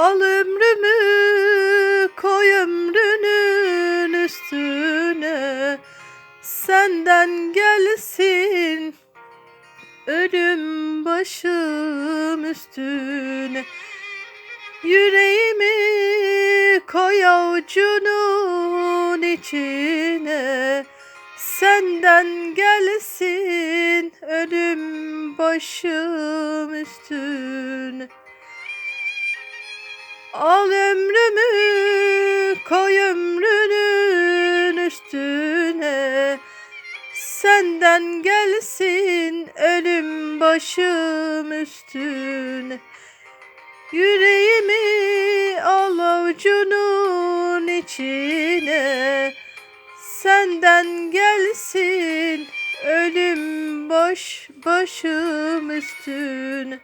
Al ömrümü koy ömrünün üstüne. Senden gelsin ölüm başım üstüne. Yüreğimi koy avucunun içine. Senden gelsin ölüm başım üstüne Al ömrümü koy ömrünün üstüne. Senden gelsin ölüm başım üstüne. Yüreğimi al avucunun içine. Senden gelsin ölüm baş başım üstüne